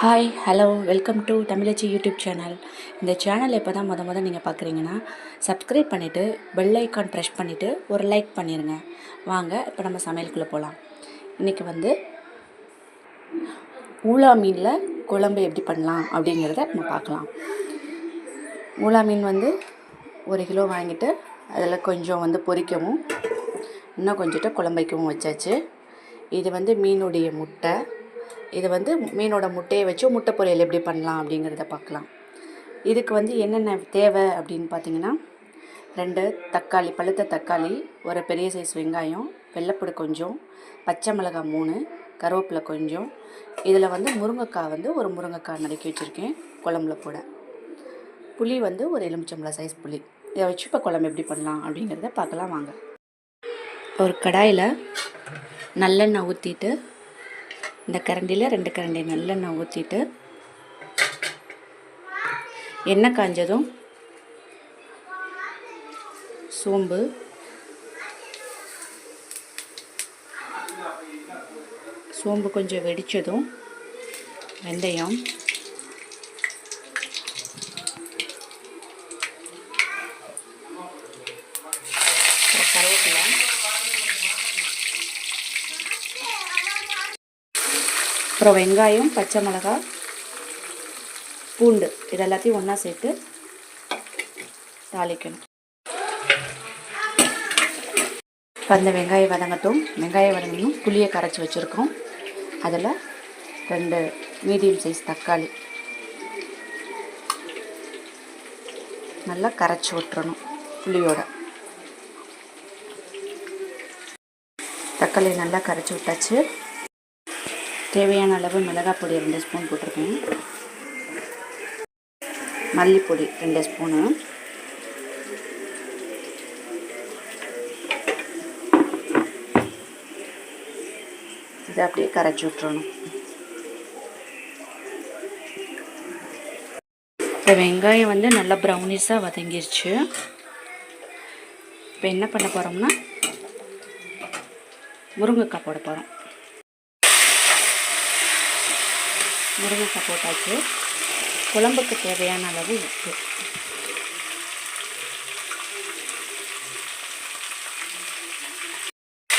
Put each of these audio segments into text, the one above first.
Hi hello welcome to Tamizhachi YouTube channel இந்த channel இப்போ தான் மொதல் மொதல் நீங்கள் பார்க்குறீங்கன்னா சப்ஸ்கிரைப் பண்ணிவிட்டு பெல் ஐக்கான் ப்ரெஷ் பண்ணிவிட்டு ஒரு லைக் பண்ணிடுங்க வாங்க இப்போ நம்ம சமையலுக்குள்ளே போகலாம் இன்றைக்கி வந்து ஊலா மீனில் குழம்பு எப்படி பண்ணலாம் அப்படிங்கிறத நம்ம பார்க்கலாம் ஊலா மீன் வந்து ஒரு கிலோ வாங்கிட்டு அதில் கொஞ்சம் வந்து பொரிக்கவும் இன்னும் கொஞ்சிட்டு குழம்பு வைக்கவும் வச்சாச்சு. இது வந்து மீனுடைய முட்டை. இது வந்து மீனோட முட்டையை வச்சு முட்டை பொரியல் எப்படி பண்ணலாம் அப்படிங்கிறத பார்க்கலாம். இதுக்கு வந்து என்னென்ன தேவை அப்படின்னு பார்த்தீங்கன்னா ரெண்டு தக்காளி பழுத்த தக்காளி ஒரு பெரிய சைஸ் வெங்காயம் வெள்ளைப்பூடு கொஞ்சம் பச்சை மிளகாய் மூணு கருவேப்பிலை கொஞ்சம். இதில் வந்து முருங்கைக்காய் வந்து ஒரு முருங்கைக்காய் நறுக்கி வச்சுருக்கேன் குழம்புல போட புளி வந்து ஒரு எலுமிச்சம்பளை சைஸ் புளி. இதை வச்சு இப்போ குழம்பு எப்படி பண்ணலாம் அப்படிங்கிறத பார்க்கலாம் வாங்க. ஒரு கடாயில் நல்லெண்ணெய் ஊற்றிட்டு இந்த கரண்டியில் ரெண்டு கரண்டி நல்லெண்ணெய் ஊற்றிட்டு எண்ணெய் காஞ்சதும் சோம்பு. சோம்பு கொஞ்சம் வெடித்ததும் வெந்தயம். கருவேப்பிலை. அப்புறம் வெங்காயம் பச்சை மிளகாய் பூண்டு. இது எல்லாத்தையும் ஒன்றா சேர்த்து தாளிக்கணும். அந்த வெங்காயம் வதங்கட்டும். வெங்காயம் வதங்கணும். புளியை கரைச்சி வச்சுருக்கோம். அதில் ரெண்டு மீடியம் சைஸ் தக்காளி. நல்லா கரைச்சி விட்டுறணும் புளியோட. தக்காளி நல்லா கரைச்சி விட்டாச்சு. தேவையான அளவு மிளகாய் பொடி ரெண்டு ஸ்பூன் போட்டிருக்கேன். மல்லிப்பொடி ரெண்டு ஸ்பூனு. இதை அப்படியே கரைச்சி விட்றணும் இப்போ வெங்காயம் வந்து நல்லா ப்ரௌனிஸாக வதங்கிருச்சு. இப்போ என்ன பண்ண போகிறோம்னா முருங்கைக்காய் போட போகிறோம் முருங்கைக்காய் போட்டாச்சு. குழம்புக்கு தேவையான அளவு உப்பு.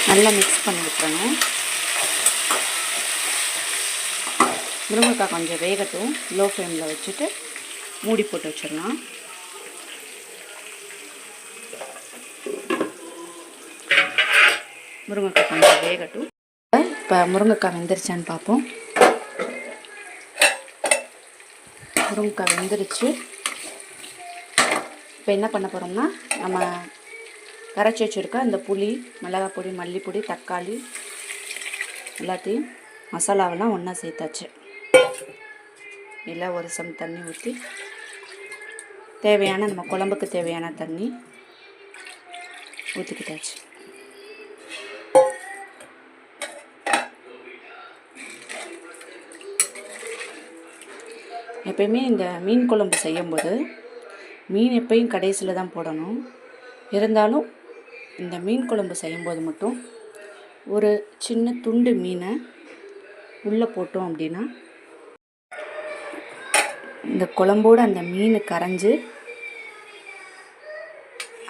நல்லா மிக்ஸ் பண்ணி விட்டுறணும். முருங்கைக்காய் கொஞ்சம் வேகட்டும். லோ ஃப்ளேமில் வச்சுட்டு மூடி போட்டு வச்சிடலாம். முருங்கைக்காய் கொஞ்சம் வேகட்டும். இப்போ முருங்கைக்காய் வெந்துருச்சான்னு பார்ப்போம். முருங்கைக்காய் வெந்துருச்சு. இப்போ என்ன பண்ண போகிறோம்னா நம்ம கரைச்சி வச்சுருக்க அந்த புளி மிளகாய் பொடி மல்லிப்பொடி தக்காளி எல்லாத்தையும் மசாலாவெல்லாம் ஒன்றா சேர்த்தாச்சு. இல்லை ஒரு சம் தண்ணி ஊற்றி தேவையான நம்ம குழம்புக்கு தேவையான தண்ணி ஊற்றிக்கிட்டாச்சு எப்பயுமே இந்த மீன் குழம்பு செய்யும்போது மீன் எப்பயும் கடைசியில் தான் போடணும். இருந்தாலும் இந்த மீன் குழம்பு செய்யும்போது மட்டும் ஒரு சின்ன துண்டு மீனை உள்ளே போட்டோம் அப்படின்னா இந்த குழம்போடு அந்த மீன் கரைஞ்சி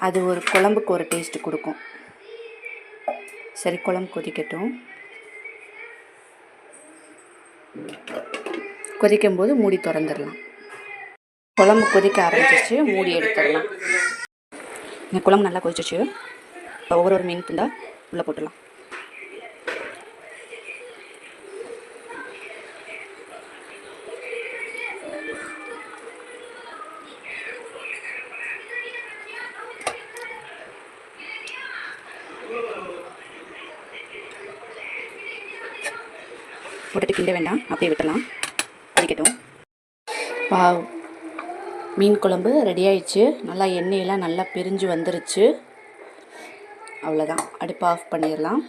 அது ஒரு குழம்புக்கு ஒரு டேஸ்ட் கொடுக்கும். சரி குழம்பு கொதிக்கட்டும். கொதிக்கும் போது மூடி திறந்துடலாம். குழம்பு கொதிக்க ஆரம்பிச்சிச்சு மூடி எடுத்துடலாம். இந்த குழம்பு நல்லா கொதிச்சிச்சு இப்போ ஒவ்வொரு ஒரு மீன் துண்டா உள்ளே போட்டுடலாம். போட்டுட்டு கிண்ட வேண்டாம் அப்படியே விட்டலாம் கொதிக்கட்டும் வாவ். மீன் குழம்பு ரெடி ஆயிடுச்சு. நல்லா எண்ணெயெல்லாம் நல்லா பிரிஞ்சு வந்துருச்சு. அவ்வளோதான் அடுப்பு ஆஃப் பண்ணிடலாம்.